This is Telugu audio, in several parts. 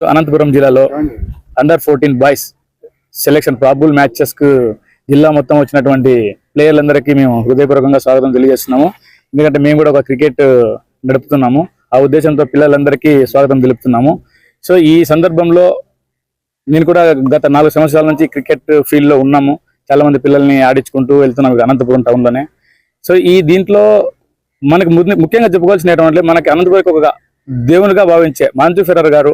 అనంతపురం జిల్లాలో under fourteen boys selection probable మ్యాచెస్కు జిల్లా మొత్తం వచ్చినటువంటి ప్లేయర్లందరికీ మేము హృదయపూర్వకంగా స్వాగతం తెలియజేస్తున్నాము. ఎందుకంటే మేము కూడా ఒక క్రికెట్ నడుపుతున్నాము. ఆ ఉద్దేశంతో పిల్లలందరికీ స్వాగతం తెలుపుతున్నాము. సో ఈ సందర్భంలో నేను కూడా గత నాలుగు సంవత్సరాల నుంచి క్రికెట్ ఫీల్డ్లో ఉన్నాము. చాలా మంది పిల్లల్ని ఆడించుకుంటూ వెళ్తున్నాం ఇక్కడ అనంతపురం టౌన్లోనే సో ఈ దీంట్లో మనకు ముఖ్యంగా చెప్పుకోవాల్సినటువంటి మనకి అనంతపురం ఒక దేవునిగా భావించే మాంజు ఫెరర్ గారు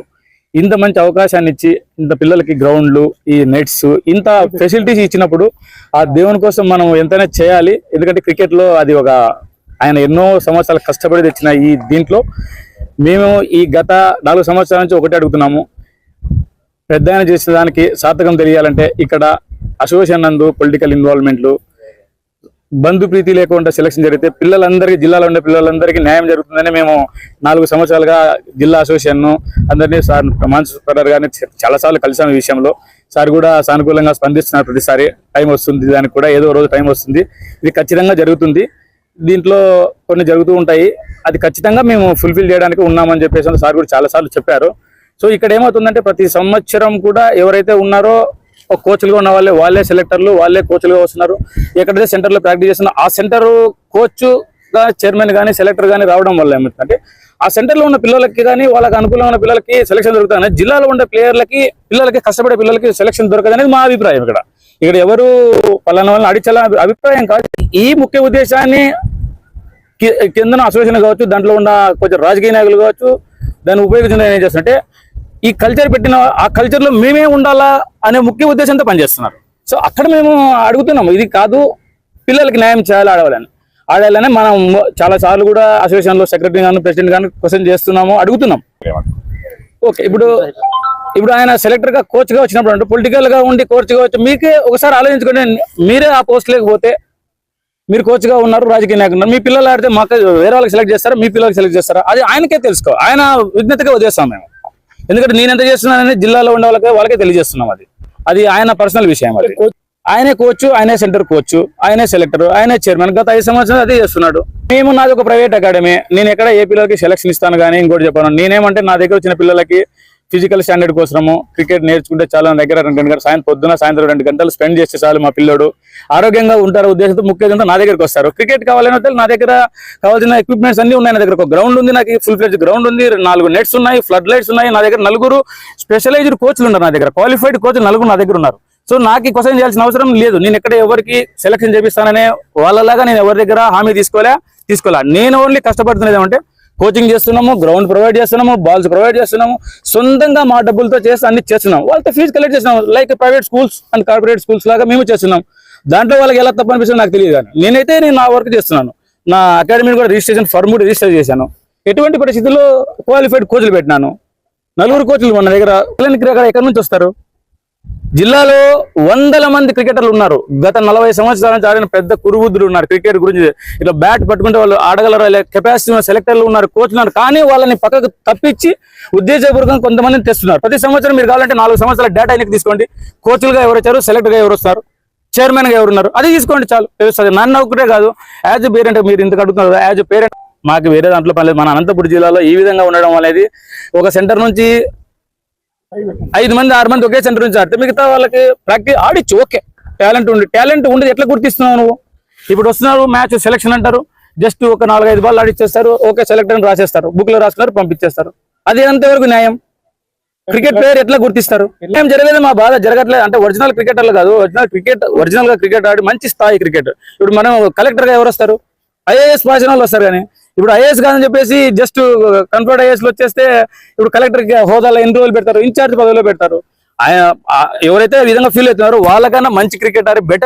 ఇంత మంచి అవకాశాన్ని ఇచ్చి ఇంత పిల్లలకి గ్రౌండ్లు ఈ నెట్స్ ఇంత ఫెసిలిటీస్ ఇచ్చినప్పుడు ఆ దేవుని కోసం మనం ఎంతైనా చేయాలి. ఎందుకంటే క్రికెట్లో అది ఒక ఆయన ఎన్నో సంవత్సరాలు కష్టపడి తెచ్చిన ఈ దీంట్లో మేము ఈ గత నాలుగు సంవత్సరాల నుంచి ఒకటి అడుగుతున్నాము. పెద్ద ఆయన చేసిన దానికి సార్థకం తెలియాలంటే ఇక్కడ అసోసియేషన్ నందు పొలిటికల్ ఇన్వాల్వ్మెంట్లు బంధు ప్రీతి లేకుండా సెలక్షన్ జరిగితే పిల్లలందరికీ జిల్లాలో ఉండే పిల్లలందరికీ న్యాయం జరుగుతుందని మేము నాలుగు సంవత్సరాలుగా జిల్లా అసోసియేషన్ అందరినీ సార్ మాన్సర్ గారిని చాలా సార్లు కలిసాం ఈ విషయంలో. సార్ కూడా సానుకూలంగా స్పందిస్తున్నారు ప్రతిసారి. టైం వస్తుంది దానికి కూడా ఏదో రోజు టైం వస్తుంది. ఇది ఖచ్చితంగా జరుగుతుంది. దీంట్లో కొన్ని జరుగుతూ ఉంటాయి. అది ఖచ్చితంగా మేము ఫుల్ఫిల్ చేయడానికి ఉన్నామని చెప్పేసి సార్ కూడా చాలా సార్లు చెప్పారు. సో ఇక్కడ ఏమవుతుందంటే ప్రతి సంవత్సరం కూడా ఎవరైతే ఉన్నారో కోచ్లుగా ఉన్న వాళ్ళే వాళ్ళే సెలెక్టర్లు వాళ్ళే కోచ్లుగా వస్తున్నారు. ఎక్కడైతే సెంటర్లో ప్రాక్టీస్ చేస్తున్నా ఆ సెంటర్ కోచ్ చైర్మన్ కానీ సెలెక్టర్ కానీ రావడం వల్ల ఏమిటంటే ఆ సెంటర్లో ఉన్న పిల్లలకి కానీ వాళ్ళకి అనుకూలమైన పిల్లలకి సెలక్షన్ దొరుకుతుంది జిల్లాలో ఉండే ప్లేయర్లకి పిల్లలకి కష్టపడే పిల్లలకి సెలక్షన్ దొరకదు అనేది మా అభిప్రాయం ఇక్కడ. ఇక్కడ ఎవరు పలానా వాళ్ళని అడిచాల అభిప్రాయం కాదు. ఈ ముఖ్య ఉద్దేశాన్ని కిందన అసోసియేషన్ కావచ్చు దాంట్లో ఉన్న కొంచెం రాజకీయ నాయకులు కావచ్చు దాన్ని ఉపయోగించిన ఏం చేస్తుంటే ఈ కల్చర్ పెట్టిన ఆ కల్చర్లో మేమే ఉండాలా అనే ముఖ్య ఉద్దేశంతో పనిచేస్తున్నారు. సో అక్కడ మేము అడుగుతున్నాము ఇది కాదు పిల్లలకి న్యాయం చేయాలి ఆడవాలని ఆడాలని మనం చాలా సార్లు కూడా అసోసియేషన్లో సెక్రటరీ గాను ప్రెసిడెంట్ గాను క్వశ్చన్ చేస్తున్నాము అడుగుతున్నాం. ఓకే ఇప్పుడు ఇప్పుడు ఆయన సెలెక్టర్గా కోచ్గా వచ్చినప్పుడు అంటే పొలిటికల్గా ఉండి కోచ్గా వచ్చి మీకే ఒకసారి ఆలోచించుకోండి మీరే ఆ పోస్ట్ లేకపోతే మీరు కోచ్గా ఉన్నారు రాజకీయ నాయకులు మీ పిల్లలు ఆడితే మాకు వేరే వాళ్ళకి సెలెక్ట్ చేస్తారా మీ పిల్లలకి సెలెక్ట్ చేస్తారా అది ఆయనకే తెలుసుకో ఆయన విజ్ఞతగా వదిలేస్తాం మేము. ఎందుకంటే నేను ఎంత చేస్తున్నానని జిల్లాలో ఉండే వాళ్ళకి వాళ్ళకే తెలియజేస్తున్నాం అది. అది ఆయన పర్సనల్ విషయం అది. ఆయనే కోచ్ ఆయనే సెంటర్ కోచ్ ఆయనే సెలెక్టర్ ఆయనే చైర్మన్ గత ఐదు సంవత్సరాలు అదే చేస్తున్నాడు. మేము నాది ఒక ప్రైవేట్ అకాడమీ నేను ఎక్కడ ఏ పిల్లలకి సెలక్షన్ ఇస్తాను కానీ ఇంకోటి చెప్పాను. నేనేమంటే నా దగ్గర వచ్చిన పిల్లలకి ఫిజికల్ స్టాండర్డ్ కోసము క్రికెట్ నేర్చుకుంటే చాలా నా దగ్గర రెండు గంటలు సాయంత్రం పొద్దున సాయంత్రం రెండు గంటలు స్పెండ్ చేస్తే చాలు మా పిల్లడు. ఆరోగ్యంగా ఉంటారు ఉద్దేశంతో ముఖ్యంగా నా దగ్గరకు వస్తారు. క్రికెట్ కావాలని వస్తే నా దగ్గర కావాల్సిన ఎక్విప్మెంట్స్ అన్ని ఉన్నాయి నా దగ్గర. ఒక గ్రౌండ్ ఉంది నాకు ఫుల్ ఫ్లెడ్జ్ గ్రౌండ్ ఉంది నాలుగు నెట్స్ ఉన్నాయి ఫ్లడ్ లైట్స్ ఉన్నాయి నా దగ్గర నలుగురు స్పెషలైజ్డ్ కోచ్లు ఉన్నారు నా దగ్గర. క్వాలిఫైడ్ కోచ్లు నలుగురు నా దగ్గర ఉన్నారు. సో నాకు ఈ క్వశ్చన్ చేయాల్సిన అవసరం లేదు. నేను ఎక్కడ ఎవరికి సెలక్షన్ చేపిస్తాననే వాళ్ళలాగా నేను ఎవరి దగ్గర హామీ తీసుకోలే తీసుకోలే. నేను ఓన్లీ కష్టపడుతున్నది ఏమంటే కోచింగ్ చేస్తున్నాము గ్రౌండ్ ప్రొవైడ్ చేస్తున్నాము బాల్స్ ప్రొవైడ్ చేస్తున్నాము సొంతంగా మా డబ్బులతో చేసి అన్ని చేస్తున్నాం వాళ్ళతో ఫీజు కలెక్ట్ చేస్తున్నాం like private schools and corporate schools లాగా మేము చేస్తున్నాం. దాంట్లో వాళ్ళకి ఎలా తప్పు అనిపిస్తుంది నాకు తెలియదు కానీ నేనైతే నేను నా వర్క్ చేస్తున్నాను. నా అకాడమీని కూడా రిజిస్ట్రేషన్ ఫర్మ్ కూడా రిజిస్టర్ చేశాను. ఎటువంటి పరిస్థితుల్లో క్వాలిఫైడ్ కోచ్లు పెట్టినాను? నలుగురు కోచ్లు మన దగ్గర పిల్లలకి ఎక్కడి నుంచి వస్తారు? జిల్లాలో వందల మంది క్రికెటర్లు ఉన్నారు. గత నలభై సంవత్సరాల నుంచి ఆడిన పెద్ద కురుగుద్దులు ఉన్నారు. క్రికెట్ గురించి ఇట్లా బ్యాట్ పట్టుకుంటే వాళ్ళు ఆడగలరా? కెపాసిటీ ఉన్న సెలెక్టర్లు ఉన్నారు కోచ్లు ఉన్నారు. కానీ వాళ్ళని పక్కకు తప్పించి ఉద్దేశపూర్వకంగా కొంతమందిని తెస్తున్నారు. ప్రతి సంవత్సరం మీరు కావాలంటే నాలుగు సంవత్సరాల డేటా ఎన్నిక తీసుకోండి. కోచ్లుగా ఎవరు వచ్చారు? సెలెక్ట్గా ఎవరు వస్తారు? చైర్మన్గా ఎవరున్నారు అది తీసుకోండి చాలు. తెలుస్తుంది. నన్ను ఒకటే కాదు యాజ్ పేరెంట్ మీరు ఇంతకు అడుగుతున్నారు యాజ్ పేరెంట్ మాకు వేరే దాంట్లో పని లేదు. మన అనంతపురం జిల్లాలో ఈ విధంగా ఉండడం అనేది ఒక సెంటర్ నుంచి ఐదు మంది ఆరు మంది ఒకే సెంటర్ నుంచి ఆడితే మిగతా వాళ్ళకి ప్రాక్టీస్ ఆడిచ్చు ఓకే. టాలెంట్ ఉండి టాలెంట్ ఉండేది ఎట్లా గుర్తిస్తున్నావు నువ్వు? ఇప్పుడు వస్తున్నారు మ్యాచ్ సెలక్షన్ అంటారు. జస్ట్ ఒక నాలుగైదు బాల్ ఆడిచ్చేస్తారు ఓకే సెలెక్టర్ అని రాసేస్తారు. బుక్లో రాసుకున్నారు పంపించేస్తారు. అది ఎంతవరకు న్యాయం? క్రికెట్ ప్లేయర్ ఎట్లా గుర్తిస్తారు? ఏం జరగలేదు మా బాధ జరగట్లేదు. అంటే ఒరిజినల్ క్రికెటర్లు కాదు ఒరిజినల్ క్రికెట్ ఒరిజినల్గా క్రికెట్ ఆడి మంచి స్థాయి క్రికెట్ ఇప్పుడు మనం కలెక్టర్గా ఎవరు వస్తారు? ఐఏఎస్ పాసిన వస్తారు కానీ ఇప్పుడు ఐఏఎస్ కాదని చెప్పేసి జస్ట్ కన్ఫర్ట్ ఐఏఎస్లో వచ్చేస్తే ఇప్పుడు కలెక్టర్ హోదాలో ఎన్ని రోజులు పెడతారు? ఇన్ఛార్జ్ పదవిలో పెడతారు. ఆయన ఎవరైతే విధంగా ఫీల్ అవుతున్నారో వాళ్ళకన్నా మంచి క్రికెటర్ బెటర్